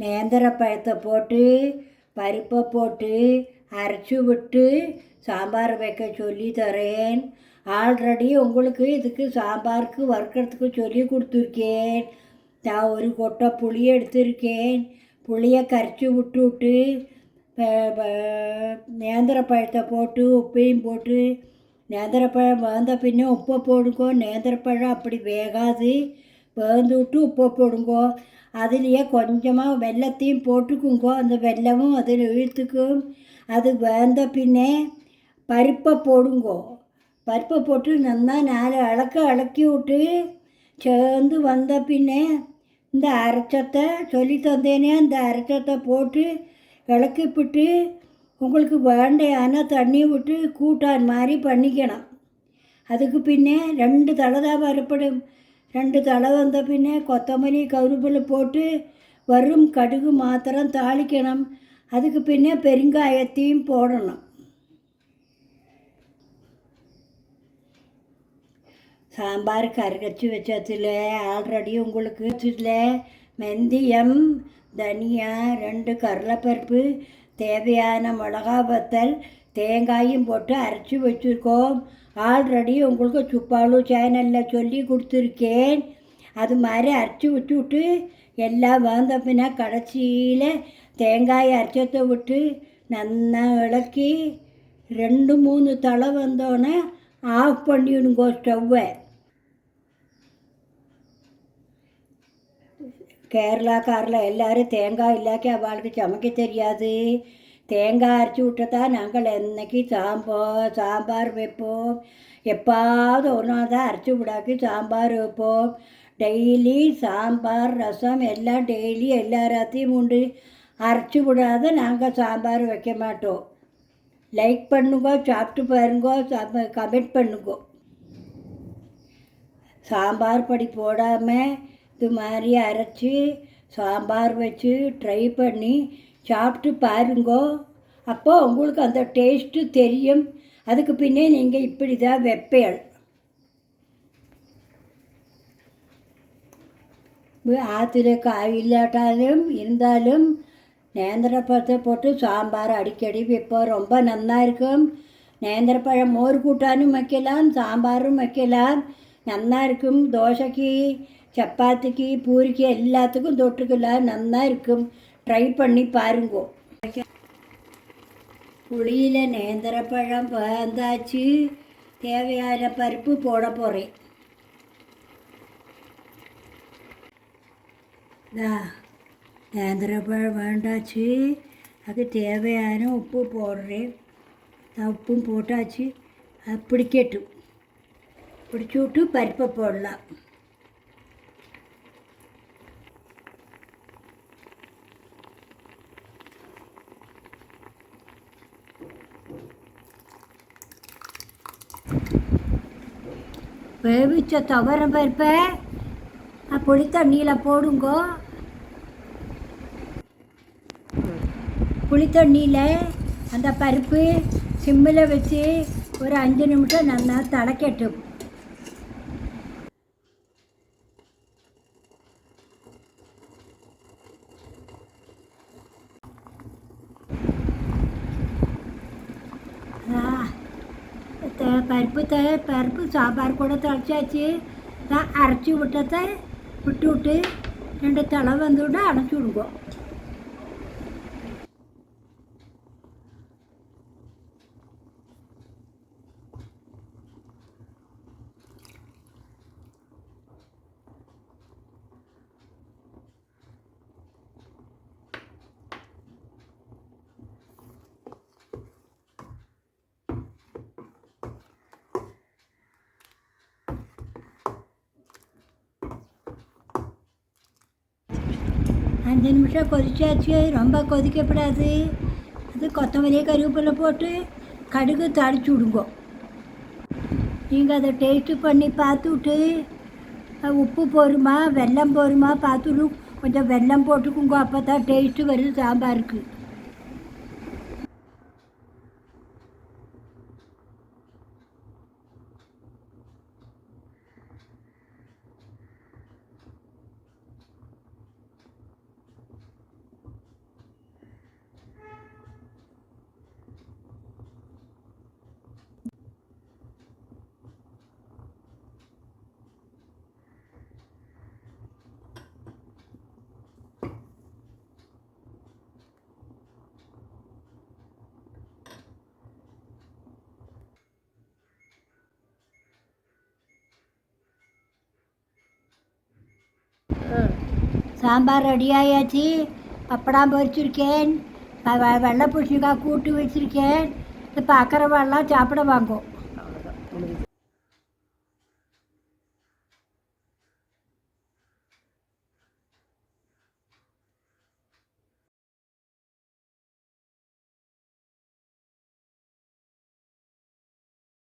நேந்திர பழத்தை போட்டு பருப்பை போட்டு அரைச்சி விட்டு சாம்பார் வைக்க சொல்லி தரேன். ஆல்ரெடி உங்களுக்கு இதுக்கு சாம்பாருக்கு வறுக்கிறதுக்கு சொல்லி கொடுத்துருக்கேன். நான் ஒரு கொட்டை புளி எடுத்திருக்கேன். புளியை கரைச்சி விட்டு விட்டு நேந்திர பழத்தை போட்டு உப்பையும் போட்டு நேந்திரப்பழம் வேந்த பின்ன உப்பை போடுங்கோ. நேந்திரப்பழம் அப்படி வேகாது. வேந்து விட்டு உப்பை போடுங்கோ. அதுலேயே கொஞ்சமாக வெள்ளத்தையும் போட்டுக்குங்கோ. அந்த வெள்ளமும் அதில் இழுத்துக்கும் அது வேந்த பின்னே பருப்பை போடுங்கோ. பருப்பை போட்டு நல்லா நாலு அளக்க அளக்கி விட்டு சேர்ந்து வந்த பின்னே இந்த அரைச்சத்தை சொல்லி தந்தேனே. அந்த அரைச்சத்தை போட்டு விளக்கிப்பிட்டு உங்களுக்கு வேண்டையான தண்ணி விட்டு கூட்டான் மாதிரி பண்ணிக்கணும். அதுக்கு பின்னே ரெண்டு தலை தான் வரப்படும் ரெண்டு தலை வந்த பின்னே கொத்தமல்லி கருவேப்பிலை போட்டு வரும் கடுகு மாத்திரம் தாளிக்கணும். அதுக்கு பின்னே பெருங்காயத்தையும் போடணும். சாம்பார் கரைச்சி வச்சதில் ஆல்ரெடி உங்களுக்கு வச்சதில் மெந்தியம் தனியா ரெண்டு கடலைப்பருப்பு தேவையான மிளகா வத்தல் தேங்காயும் போட்டு அரைச்சி வச்சுருக்கோம். ஆல்ரெடி உங்களுக்கு சுப்பாலு சேனலில் சொல்லி கொடுத்துருக்கேன். அது மாதிரி அரைச்சி விட்டு விட்டு எல்லாம் வந்த பின்ன கடைசியில் தேங்காய் அரைச்சத்தை விட்டு நல்லா இளக்கி ரெண்டு மூணு தலை வந்தோடனே ஆஃப் பண்ணிவிடுங்கோ ஸ்டவ்வை கேரளாக்காரில் எல்லாரும் தேங்காய் இல்லாக்கி அவளுக்கு சமைக்க தெரியாது. தேங்காய் அரைச்சி விட்டதா? நாங்கள் என்னைக்கு சாம்போ சாம்பார் வைப்போம். எப்பாவது ஒரு நாள் தான் அரைச்சி விடாக்கி சாம்பார் வைப்போம். டெய்லி சாம்பார் ரசம் எல்லாம் டெய்லி எல்லா ராத்தையும் உண்டு. அரைச்சி விடாத நாங்கள் சாம்பார் வைக்க மாட்டோம். லைக் பண்ணுங்க சாப்பிட்டு பாருங்கோ கமெண்ட் பண்ணுங்க. சாம்பார் பொடி போடாமல் இது மாதிரி அரைச்சி சாம்பார் வச்சு ட்ரை பண்ணி சாப்பிட்டு பாருங்கோ. அப்போ உங்களுக்கு அந்த டேஸ்ட்டு தெரியும். அதுக்கு பின்னே நீங்கள் இப்படி தான் வைப்பேள் ஆற்றுல காய் இல்லாட்டாலும் இருந்தாலும் நேந்திரப்பழத்தை போட்டு சாம்பார் அடிக்கடி வைப்போம். ரொம்ப நல்லா இருக்கும். நேந்திரப்பழம் மோர் கூட்டானும் வைக்கலாம் சாம்பாரும் வைக்கலாம். நல்லா இருக்கும். தோசைக்கு சப்பாத்திக்கு பூரிக்கு எல்லாத்துக்கும் தொட்டுக்கலாம். நல்லா இருக்கும். ட்ரை பண்ணி பாருங்கோ. புளியில் நேந்திரப்பழம் பந்தாச்சு. தேவையான பருப்பு போட போகிறேன் இதா நேந்திரப்பழம் வேண்டாச்சு. அது தேவையான உப்பு போடுறேன். நான் உப்பும் போட்டாச்சு. அது பிடிக்கட்டும். பிடிச்சி விட்டு பருப்பை போடலாம். வேவிச்ச துவரம் பருப்பை புளி தண்ணியில் போடுங்கோ. புளி தண்ணியில் அந்த பருப்பு சிம்மில் வச்சு ஒரு அஞ்சு நிமிஷம் நல்லா திளைக்கட்டும் த- பருப்பு த பருப்பு சாம்பார் கூட திளைச்சாச்சு நான் அரைச்சி விட்டதை விட்டு விட்டு ரெண்டு தலை வந்து அஞ்சு நிமிஷம் கொதிச்சாச்சு ரொம்ப கொதிக்கப்படாது அது கொத்தமல்லி கருவேப்பிலை போட்டு கடுகு தாளிச்சு விடுங்கோ நீங்கள் அதை டேஸ்ட்டு பண்ணி பார்த்துட்டு உப்பு போருமா வெல்லம் போருமா பார்த்துட்டு கொஞ்சம் வெல்லம் போட்டுக்குங்க அப்போ தான் டேஸ்ட்டு வருது சாம்பாருக்கு சாம்பார் ரெடி ஆயாச்சு பப்படம் பொரிச்சிருக்கேன். வ- வெள்ளை பூசணிக்காய் கூட்டு வச்சிருக்கேன். இப்போ அக்கறை சாப்பிட வாங்கும்